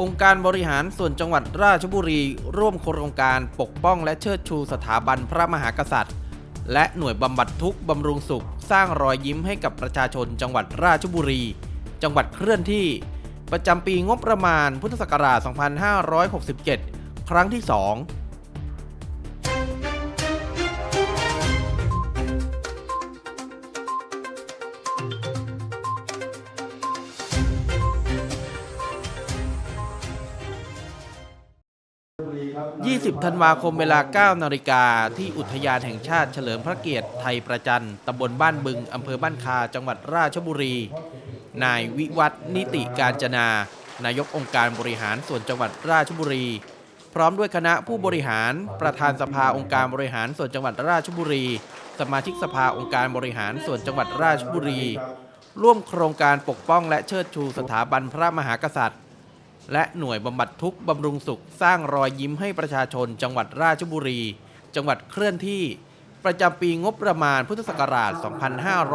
องค์การบริหารส่วนจังหวัดราชบุรี ร่วมโครงการปกป้องและเชิดชูสถาบันพระมหากษัตริย์ และหน่วยบำบัดทุกข์บำรุงสุข สร้างรอยยิ้มให้กับประชาชนจังหวัดราชบุรี จังหวัดเคลื่อนที่ ประจำปีงบประมาณพุทธศักราช 2567 ครั้งที่ 2 20 ธันวาคมเวลา 9 นาฬิกาที่อุทยานแห่งชาติเฉลิมพระเกียรติไทยประจันตำบลบ้านบึง อำเภอบ้านคา จังหวัดราชบุรี นายวิวัฒนิติการจนา นายกองค์การบริหารส่วนจังหวัดราชบุรี พร้อมด้วยคณะผู้บริหาร ประธานสภาองค์การบริหารส่วนจังหวัดราชบุรี สมาชิกสภาองค์การบริหารส่วนจังหวัดราชบุรี ร่วมโครงการปกป้องและเชิดชูสถาบันพระมหากษัตริย์ และหน่วยบำบัดทุกข์บำรุงสุข สร้างรอยยิ้มให้ประชาชน จังหวัดราชบุรี จังหวัดเคลื่อนที่ ประจำปีงบประมาณพุทธศักราช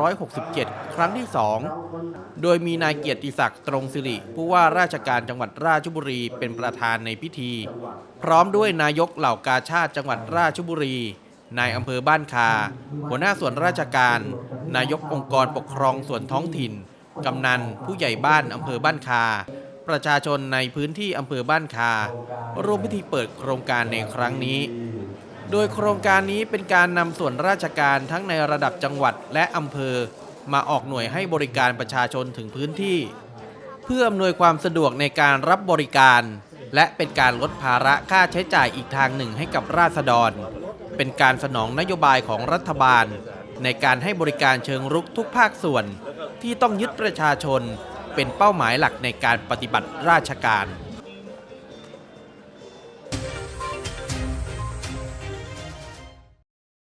2567 ครั้งที่ 2 โดยมีนายเกียรติศักดิ์ตรงสิริ ผู้ว่าราชการจังหวัดราชบุรีเป็นประธานในพิธี พร้อมด้วยนายกเหล่ากาชาติจังหวัดราชบุรีนายอำเภอบ้านคา หัวหน้าส่วนราชการ นายกองค์กรปกครองส่วนท้องถิ่น กำนัน ผู้ใหญ่บ้านอำเภอบ้านคา ประชาชนในพื้นที่อำเภอบ้านคา ร่วมพิธีเปิดโครงการในครั้งนี้ โดยโครงการนี้เป็นการนำส่วนราชการทั้งในระดับจังหวัดและอำเภอ มาออกหน่วยให้บริการประชาชนถึงพื้นที่ เพื่ออำนวยความสะดวกในการรับบริการ และเป็นการลดภาระค่าใช้จ่ายอีกทางหนึ่งให้กับราษฎร เป็นการสนองนโยบายของรัฐบาล ในการให้บริการเชิงรุกทุกภาคส่วน ที่ต้องยึดประชาชน เป็นเป้าหมายหลักในการปฏิบัติราชการ